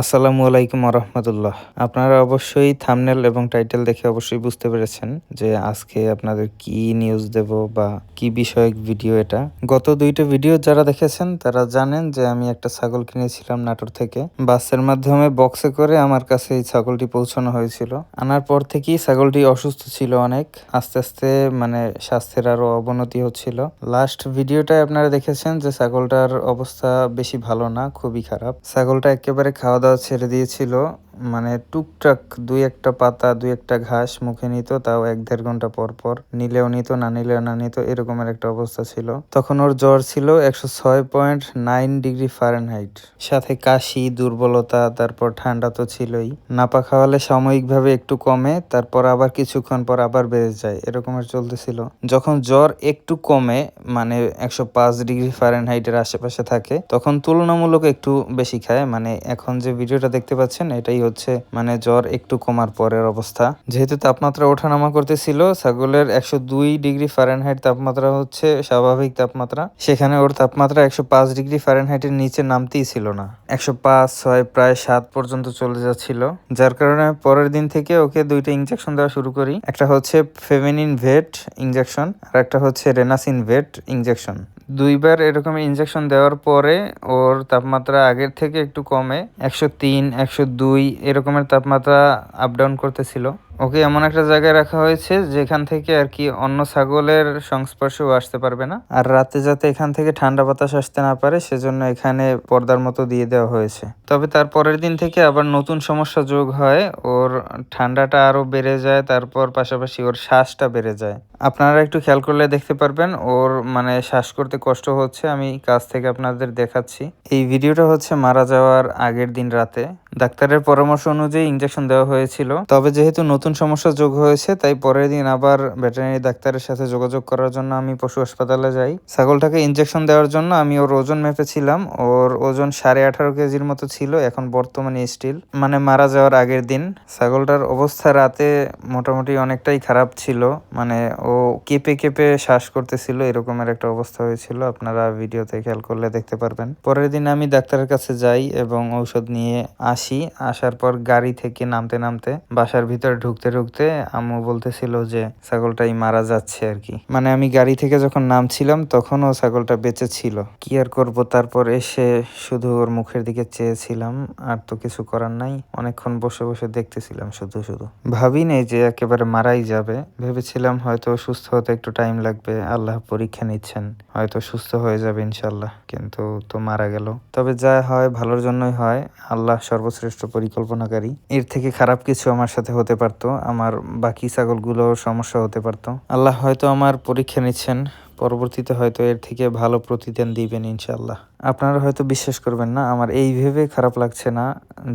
আসসালামু আলাইকুম রহমতুল্লাহ আপনারা অবশ্যই থামনেল এবং টাইটেল দেখে অবশ্যই বুঝতে পেরেছেন যে আজকে আপনাদের কি নিউজ দেব বা কি বিষয়ক ভিডিও এটা। গত দুইটা ভিডিও যারা দেখেছেন, তারা জানেন যে আমি একটা ছাগল কিনেছিলাম নাটোর থেকে। বাসের মাধ্যমে বক্সে করে আমার কাছে এই ছাগলটি পৌঁছানো হয়েছিল। আনার পর থেকেই ছাগলটি অসুস্থ ছিল অনেক। আস্তে আস্তে মানে স্বাস্থ্যের আরও অবনতি হচ্ছিল। লাস্ট ভিডিওটায় আপনারা দেখেছেন যে ছাগলটার অবস্থা বেশি ভালো না, খুবই খারাপ। ছাগলটা একেবারে খাওয়া দাওয়া ছেড়ে দিয়েছিল। মানে টুকটাক দুই একটা পাতা, দুই একটা ঘাস মুখে নিত, তাও এক দেড় ঘণ্টা পর পর। নিলেও নিত, না নিলেও না নিত, এরকমের একটা অবস্থা ছিল। তখন ওর জ্বর ছিল একশো ছয় পয়েন্ট নাইন ডিগ্রি ফারেনহাইট। সাথে কাশি, দুর্বলতা, তারপর ঠান্ডা তো ছিলই। নাপা খাওয়ালে সাময়িকভাবে একটু কমে, তারপর আবার কিছুক্ষণ পর আবার বেড়ে যায়, এরকমের চলতেছিল। যখন জ্বর একটু কমে মানে একশো পাঁচ ডিগ্রি ফারেনহাইটের আশেপাশে থাকে, তখন তুলনামূলক একটু বেশি খায়। মানে এখন যে ভিডিওটা দেখতে পাচ্ছেন, এটাই হচ্ছে মানে জ্বর একটু কমার পরের অবস্থা। যেহেতু তাপমাত্রা ওঠানামা করতেছিল, ছাগলের একশো দুই ডিগ্রি ফারেনহাইট তাপমাত্রা হচ্ছে স্বাভাবিক তাপমাত্রা। সেখানে ওর তাপমাত্রা একশো পাঁচ ডিগ্রি ফারেনহাইটের নিচে নামতেই ছিল না। একশো পাঁচ, ছয়, প্রায় সাত পর্যন্ত চলে যাচ্ছিল। যার কারণে পরের দিন থেকে ওকে দুইটা ইনজেকশন দেওয়া শুরু করি। একটা হচ্ছে ফেমিনিন ভেট ইঞ্জেকশন আর একটা হচ্ছে রেনাসিন ভেট ইনজেকশন দুইবার এরকম ইনজেকশন দেওয়ার পরে ওর তাপমাত্রা আগের থেকে একটু কমে, একশো তিন, একশো দুই, এরকমের তাপমাত্রা আপ ডাউন করতেছিল। ওকে, এমন একটা জায়গায় রাখা হয়েছে যেখান থেকে আর কি অন্য ছাগলের সংস্পর্শেও আসতে পারবে না। আর রাতে যাতে এখান থেকে ঠান্ডা বাতাস আসতে না পারে, সেজন্য এখানে পর্দার মতো দিয়ে দেওয়া হয়েছে। তবে তার পরের দিন থেকে আবার নতুন সমস্যা যোগ হয়, ওর ঠান্ডাটা আরও বেড়ে যায়, তারপর পাশাপাশি ওর শ্বাসটা বেড়ে যায়। আপনারা একটু খেয়াল করলে দেখতে পারবেন, ওর মানে শ্বাস করতে কষ্ট হচ্ছে, আমি কাছ থেকে আপনাদের দেখাচ্ছি। এই ভিডিওটা হচ্ছে মারা যাওয়ার আগের দিন রাতে। ডাক্তারের পরামর্শ অনুযায়ী ইঞ্জেকশন দেওয়া হয়েছিল। তবে যেহেতু নতুন সমস্যা যোগ হয়েছে, তাই পরের দিন আবার ভেটেরিনারি ডাক্তারের সাথে যোগাযোগ করার জন্য আমি পশু হাসপাতালে যাই। ছাগলটাকে ইঞ্জেকশন দেওয়ার জন্য আমি ওর ওজন মেপেছিলাম। ওর ওজন সাড়ে আঠারো কেজির মতো ছিল, এখন বর্তমানে স্টিল মানে মারা যাওয়ার আগের দিন। ছাগলটার অবস্থা রাতে মোটামুটি অনেকটাই খারাপ ছিল। মানে ও কেঁপে কেঁপে শ্বাস করতেছিল, এরকমের একটা অবস্থা হয়েছিল। আপনারা ভিডিওতে খেয়াল করলে দেখতে পারবেন। পরের দিন আমি ডাক্তারের কাছে যাই এবং ঔষধ নিয়ে আসি। আসার পর গাড়ি থেকে নামতে নামতে বাসার ভিতরে ঢুকতে ঢুকতে আম্মু বলতেছিল যে ছাগলটাই মারা যাচ্ছে আর কি। মানে আমি গাড়ি থেকে যখন নামছিলাম তখনও ছাগলটা বেঁচে ছিল। কি আর করব? তারপর এসে শুধু ওর মুখের দিকে চেয়েছিলাম, আর তো কিছু করার নাই। অনেকক্ষণ বসে বসে দেখতেছিলাম শুধু শুধু। ভাবি নেই যে একেবারে মারাই যাবে। ভেবেছিলাম হয়তো সুস্থ হতে একটু টাইম লাগবে। আল্লাহ পরীক্ষা নিচ্ছেন, হয়তো সুস্থ হয়ে যাবে ইনশাল্লাহ কিন্তু তো মারা গেল। তবে যা হয় ভালোর জন্যই হয়। আল্লাহ সর্বশ্রেষ্ঠ পরিকল্পনাকারী। এর থেকে খারাপ কিছু আমার সাথে হতে পারতো, আমার বাকি ছাগলগুলোর সমস্যা হতে পারতো। আল্লাহ হয়তো আমার পরীক্ষা নিচ্ছেন, পরবর্তীতে হয়তো এর থেকে ভালো প্রতিদান দিবেন ইনশাল্লাহ আপনারা হয়তো বিশ্বাস করবেন না, আমার এই ভেবে খারাপ লাগছে না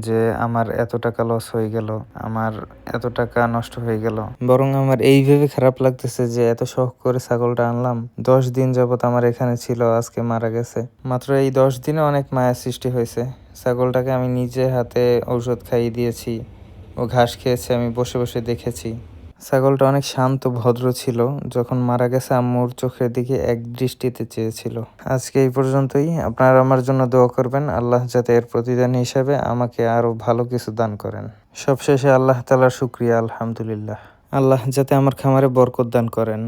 যে আমার এত টাকা লস হয়ে গেল, আমার এত টাকা নষ্ট হয়ে গেল। বরং আমার এই ভেবে খারাপ লাগতেছে যে এত শখ করে ছাগলটা আনলাম, দশ দিন যাবত আমার এখানে ছিল, আজকে মারা গেছে। মাত্র এই দশ দিনে অনেক মায়া সৃষ্টি হয়েছে। ছাগলটাকে আমি নিজে হাতে ঔষধ খাইয়ে দিয়েছি ও ঘাস খেয়েছে, আমি বসে বসে দেখেছি। ছাগলটা অনেক শান্ত, ভদ্র ছিল, যখন মারা গেছে আম্মুর চোখের দিকে এক দৃষ্টিতে চেয়েছিল। আজকে এই পর্যন্তই। আপনারা আমার জন্য দোয়া করবেন, আল্লাহ যাতে এর প্রতিদান হিসাবে আমাকে আরও ভালো কিছু দান করেন। সবশেষে আল্লাহ তালার শুক্রিয়া, আলহামদুলিল্লাহ। আল্লাহ যাতে আমার খামারে বরকত দান করেন।